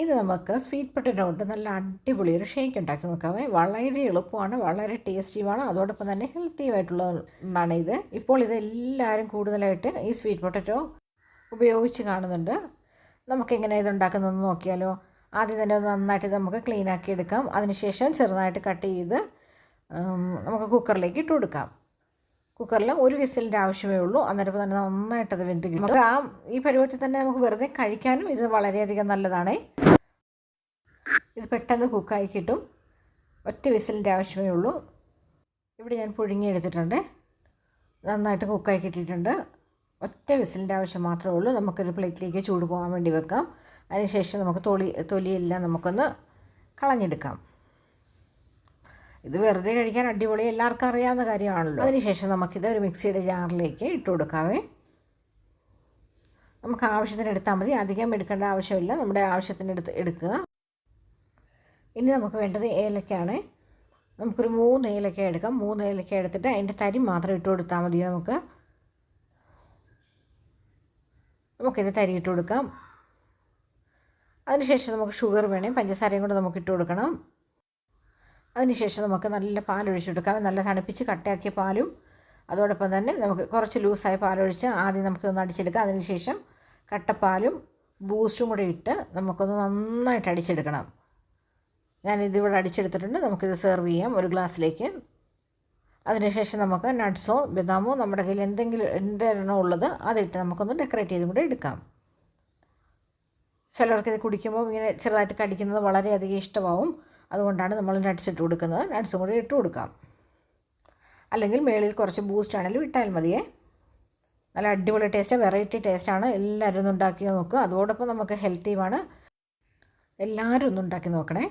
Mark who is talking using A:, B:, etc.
A: ഇത് നമുക്ക് sweet potato കൊണ്ട് നല്ല അടിപൊളി ഒരു ഷേക്ക് ഉണ്ടാക്കി നോക്കാമേ വളരെ എളുപ്പമാണ് വളരെ ടേസ്റ്റിയുമാണ് അതോടൊപ്പം തന്നെ ഹെൽത്തിയുമായിട്ടുള്ള ഒന്നാണ് ഇത്. ഇപ്പോൾ ഇത് എല്ലാവരും കൂടുതലായിട്ട് ഈ സ്വീറ്റ് പൊട്ടറ്റോ ഉപയോഗിച്ച് കാണുന്നുണ്ട്. നമുക്കെങ്ങനെ ഇത് ഉണ്ടാക്കുന്നതെന്ന് നോക്കിയാലോ. ആദ്യം തന്നെ ഒന്ന് നന്നായിട്ട് നമുക്ക് ക്ലീൻ ആക്കി എടുക്കാം. അതിനുശേഷം ചെറുതായിട്ട് കട്ട് ചെയ്ത് നമുക്ക് കുക്കറിലേക്ക് ഇട്ട് കൊടുക്കാം. കുക്കറിൽ ഒരു വിസിലിന്റെ ആവശ്യമേ ഉള്ളൂ. അന്നേരം തന്നെ നന്നായിട്ട് വെന്ത് കിട്ടും നമുക്ക് ആ ഈ പരുവത്തിൽ തന്നെ നമുക്ക് വെറുതെ കഴിക്കാനും ഇത് വളരെയധികം നല്ലതാണ്. ഇത് പെട്ടെന്ന് കുക്കായി കിട്ടും. ഒറ്റ വിസിലിന്റെ ആവശ്യമേ ഉള്ളൂ. ഇവിടെ ഞാൻ പുഴുങ്ങി എടുത്തിട്ടുണ്ട്. നന്നായിട്ട് കുക്കായി കിട്ടിയിട്ടുണ്ട്. ഒറ്റ വിസിലിന്റെ ആവശ്യം മാത്രമേ ഉള്ളൂ. നമുക്കൊരു പ്ലേറ്റിലേക്ക് ചൂട് പോകാൻ വേണ്ടി വെക്കാം. അതിനുശേഷം നമുക്ക് തൊലി തൊലിയെല്ലാം നമുക്കൊന്ന് കളഞ്ഞെടുക്കാം. ഇത് വെറുതെ കഴിക്കാൻ അടിപൊളി എല്ലാവർക്കും അറിയാവുന്ന കാര്യമാണല്ലോ. അതിനുശേഷം നമുക്കിത് ഒരു മിക്സിയുടെ ജാറിലേക്ക് ഇട്ട് കൊടുക്കാവേ. നമുക്ക് ആവശ്യത്തിന് എടുത്താൽ മതി. അധികം എടുക്കേണ്ട ആവശ്യമില്ല. നമ്മുടെ ആവശ്യത്തിന് എടുത്ത് എടുക്കുക. ഇനി നമുക്ക് വേണ്ടത് ഏലക്കയാണ്. നമുക്കൊരു മൂന്ന് ഏലക്ക എടുക്കാം. മൂന്ന് ഏലക്ക എടുത്തിട്ട് അതിന്റെ തരി മാത്രം ഇട്ട് കൊടുത്താൽ മതി നമുക്ക്. നമുക്കിത് തരി ഇട്ട് കൊടുക്കാം. അതിനുശേഷം നമുക്ക് ഷുഗർ വേണേ. പഞ്ചസാരയും കൂടെ നമുക്ക് ഇട്ട് കൊടുക്കണം. അതിനുശേഷം നമുക്ക് നല്ല പാലൊഴിച്ചെടുക്കാം. നല്ല തണുപ്പിച്ച് കട്ടയാക്കിയ പാലും അതോടൊപ്പം തന്നെ നമുക്ക് കുറച്ച് ലൂസായ പാലൊഴിച്ച് ആദ്യം നമുക്ക് ഒന്ന് അടിച്ചെടുക്കാം. അതിനുശേഷം കട്ടപ്പാലും ബൂസ്റ്റും കൂടെ ഇട്ട് നമുക്കൊന്ന് നന്നായിട്ട് അടിച്ചെടുക്കണം. ഞാനിതിവിടെ അടിച്ചെടുത്തിട്ടുണ്ട്. നമുക്കിത് സെർവ് ചെയ്യാം ഒരു ഗ്ലാസ്സിലേക്ക്. അതിനുശേഷം നമുക്ക് നട്ട്സോ ബദാമോ നമ്മുടെ കയ്യിൽ എന്തെങ്കിലും എന്തെണ്ണോ ഉള്ളത് അതിട്ട് നമുക്കൊന്ന് ഡെക്കറേറ്റ് ചെയ്തും കൂടെ എടുക്കാം. ചിലർക്ക് ഇത് കുടിക്കുമ്പോൾ ഇങ്ങനെ ചെറുതായിട്ട് കടിക്കുന്നത് വളരെയധികം ഇഷ്ടമാവും. അതുകൊണ്ടാണ് നമ്മൾ നട്ട്സ് ഇട്ട് കൊടുക്കുന്നത്. നട്ട്സും കൂടി ഇട്ട് കൊടുക്കാം. അല്ലെങ്കിൽ മേളിൽ കുറച്ച് ബൂസ്റ്റ് ആണെങ്കിലും ഇട്ടാൽ മതിയേ. നല്ല അടിപൊളി ടേസ്റ്റ് വെറൈറ്റി ടേസ്റ്റാണ് എല്ലാവരും ഒന്ന് ഉണ്ടാക്കി നോക്കുക അതോടൊപ്പം നമുക്ക് ഹെൽത്തിയുമാണ് എല്ലാവരും ഒന്ന് ഉണ്ടാക്കി നോക്കണേ.